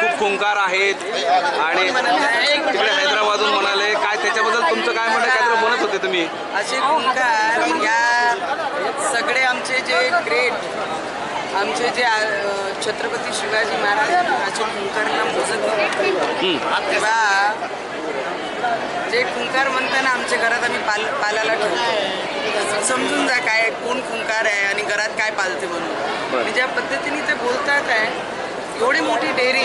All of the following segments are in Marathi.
खूप खुंकार आहेत. आणि तिकडे हैदराबादहून म्हणाले काय त्याच्याबद्दल तुमचं काय म्हणणं आहे? काहीतरी म्हणत होते तुम्ही. असे खुंकार या सगळे आमचे जे ग्रेट आमचे जे छत्रपती शिवाजी महाराज असे खुंकारला मोजत. तेव्हा जे खुंकार म्हणताना आमच्या घरात आम्ही पाल पालाला ठेवतो. समजून जा काय कोण खुंकार आहे आणि घरात काय पालते म्हणून. ज्या पद्धतीने ते बोलतात आहे एवढी मोठी डेअरी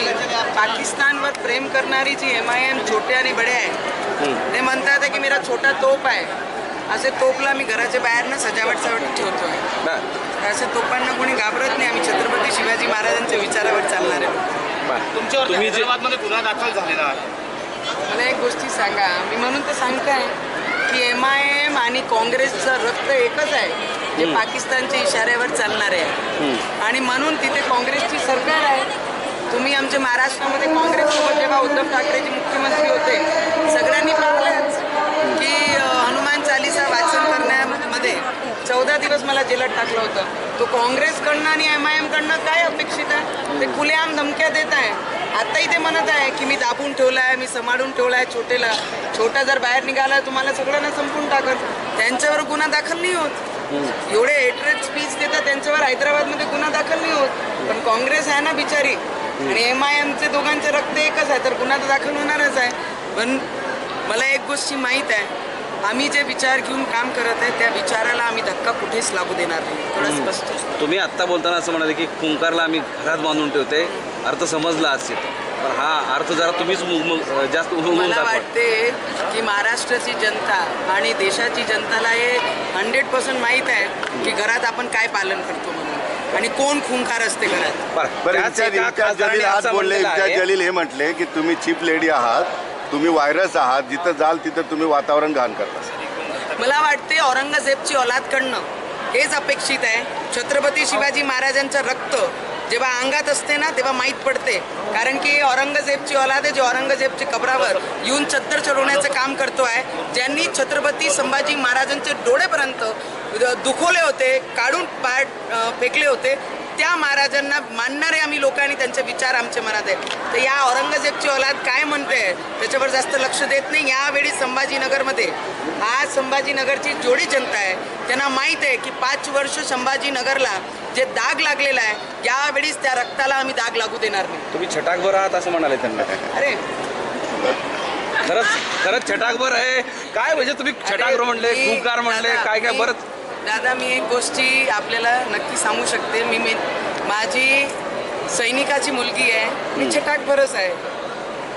पाकिस्तानवर प्रेम करणारी जी एम आय एम छोटे आणि बडे आहे ते म्हणतात की मेरा छोटा तोप आहे. असे तोपला मी घराच्या बाहेर ना सजावटसाठी ठेवतो आहे असे तोपांना कोणी घाबरत नाही आम्ही छत्रपती शिवाजी महाराजांच्या विचारावर चालणार आहे. तुमच्यावर गुन्हा दाखल झालेला आहे. मला एक गोष्टी सांगा. मी म्हणून तर सांगताय की एम आय एम आणि काँग्रेसचं रक्त एकच आहे. जे पाकिस्तानच्या इशाऱ्यावर चालणार आहे. आणि म्हणून तिथे काँग्रेसची सरकार आहे आमच्या महाराष्ट्रामध्ये काँग्रेससोबत जेव्हा उद्धव ठाकरेजी मुख्यमंत्री होते सगळ्यांनी पाहिलंच की हनुमान चालिसा वाचन करण्यामध्ये चौदा दिवस मला जेलात टाकलं होतं. तो काँग्रेसकडनं आणि एम आय एमकडनं काय अपेक्षित आहे? ते खुलेआम धमक्या देत आहे. आत्ताही ते म्हणत आहे की मी दाबून ठेवला आहे मी सांभाळून ठेवला आहे छोटेला छोटा जर बाहेर निघाला तुम्हाला सगळ्यांना संपून टाकत त्यांच्यावर गुन्हा दाखल नाही होत. एवढे हेटरेट स्पीच देतात त्यांच्यावर हैदराबादमध्ये गुन्हा दाखल नाही होत. पण काँग्रेस आहे ना बिचारी. आणि एम आय एमचे दोघांचे रक्त एकच आहे तर गुन्हा तर दाखल होणारच आहे. पण मला एक गोष्टी माहीत आहे आम्ही जे विचार घेऊन काम करत आहे त्या विचाराला आम्ही धक्का कुठेच लागू देणार नाही. थोडं स्पष्ट तुम्ही आत्ता बोलताना असं म्हणाले की खुंकारला आम्ही घरात बांधून ठेवते अर्थ समजला असेल. पण हा अर्थ जरा तुम्हीच जास्त मला वाटते की महाराष्ट्राची जनता आणि देशाची जनताला हे हंड्रेड पर्सेंट माहीत आहे की घरात आपण काय पालन करतो आणि कोण खुंखार असते घरात? बरं, बरं त्याच इम्तियाज एका इम्तियाज खासदाराने जलील आज असं बोलले म्हटलेलं इम्तियाज आहे- जलील हे म्हटले की तुम्ही चीफ लेडी आहात तुम्ही व्हायरस आहात जिथं जाल तिथं तुम्ही वातावरण घाण करता. मला वाटते औरंगजेबची औलादकडनं हेच अपेक्षित आहे. छत्रपती शिवाजी महाराजांचं रक्त जेव्हा अंगात असते ना तेव्हा माहीत पडते. कारण की औरंगजेबची औलाद आहे जे औरंगजेबच्या कबरावर येऊन चत्तर चढवण्याचं काम करतो आहे ज्यांनी छत्रपती संभाजी महाराजांचे डोळेपर्यंत दुखवले होते काढून पाय फेकले होते त्या महाराजांना मानणारे आम्ही लोक आणि त्यांचे विचार आमच्या मनात आहेत. तर या औरंगजेबची औलाद काय म्हणते? त्याच्यावर जास्त लक्ष देत नाही. यावेळी संभाजीनगरमध्ये आज संभाजीनगरची जेवढी जनता आहे. त्यांना माहीत आहे की पाच वर्ष संभाजीनगरला जे दाग लागलेला आहे यावेळीच त्या रक्ताला आम्ही दाग लागू देणार नाही. तुम्ही छटाकभर आहात असं म्हणाले त्यांना. अरे! खरंच खरंच छटाकभर आहे. काय म्हणजे तुम्ही छटाकभर म्हणले खुंकार म्हणले काय काय बरंच दादा मी एक गोष्टी आपल्याला नक्की सांगू शकते. मी मी माझी सैनिकाची मुलगी आहे. मी छटाकभरच आहे.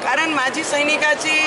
कारण माझी सैनिकाची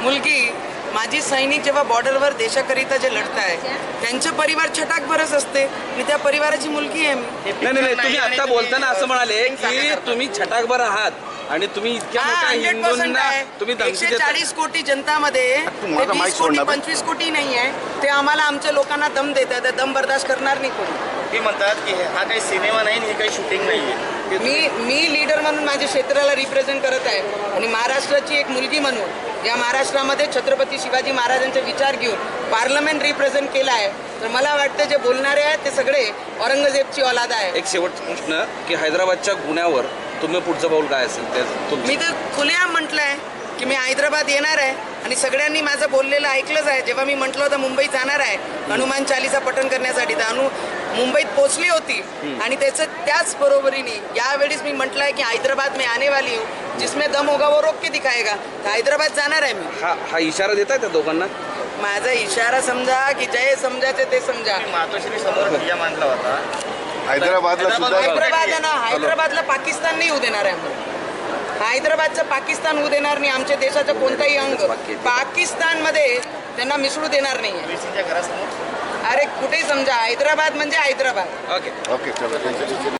मुलगी माझी सैनिक जेव्हा बॉर्डरवर देशाकरिता जे लढत आहे त्यांचे परिवार छटाकभरच असते. आणि त्या परिवाराची मुलगी आहे मी. नाही नाही नाही, तुम्ही आता बोलताना असं म्हणाले की तुम्ही छटाकभर आहात. आणि तुम्ही इतक्या मोठ्या हंड्रेड पर्सेंट हिंदूंना आहे. तुम्ही धमकी एकशे देता चाळीस कोटी जनतामध्ये तू ते माझा mic वीस सोड कोटी ना. पंचवीस कोटी नाही आहे. ते आम्हाला आमच्या लोकांना दम देतात ते दम बर्दाश्त करणार नाही कोणी. ते म्हणतात की हे- हा काही सिनेमा नाही आणि हे काही शूटिंग नाही आहे. मी मी लीडर म्हणून माझ्या क्षेत्राला रिप्रेझेंट करत आहे. आणि महाराष्ट्राची एक मुलगी म्हणून या महाराष्ट्रामध्ये छत्रपती शिवाजी महाराजांचे विचार घेऊन पार्लमेंट रिप्रेझेंट केला आहे. तर मला वाटतं जे बोलणारे आहेत ते सगळे औरंगजेबची औलाद आहे. एक शेवटचा प्रश्न की हैदराबादच्या गुन्ह्यावर तुम्ही पुढचं पाऊल काय असेल ते मी तर खुलेआम म्हटलंय की मी हैदराबाद येणार आहे आणि सगळ्यांनी माझं बोललेलं ऐकलंच आहे. जेव्हा मी म्हटलं होतं मुंबईत जाणार आहे हनुमान चालीसा पठण करण्यासाठी तर अनु मुंबईत पोचली होती. आणि त्याचं त्याच बरोबरीने यावेळीस मी म्हटलंय की हैदराबाद में आने वाली हूँ जिसमें दम होगा वो रोक के दिखाएगा. तर हैदराबाद जाणार आहे मी. हा हा इशारा देत आहे त्या दोघांना? माझा इशारा समजा की जय समजाचे ते समजा. मातोश्री समोर मांडला होता. हैदराबादला सुद्धा हैदराबाद आहे ना हैदराबादला पाकिस्तान नाही येऊ देणार आहे आम्हाला. हैदराबादचं पाकिस्तान होऊ देणार नाही आमच्या देशाचं कोणताही अंग. पाकिस्तानमध्ये त्यांना मिसळू देणार नाही अरे कुठे समजा हैदराबाद म्हणजे हैदराबाद ओके ओके चलो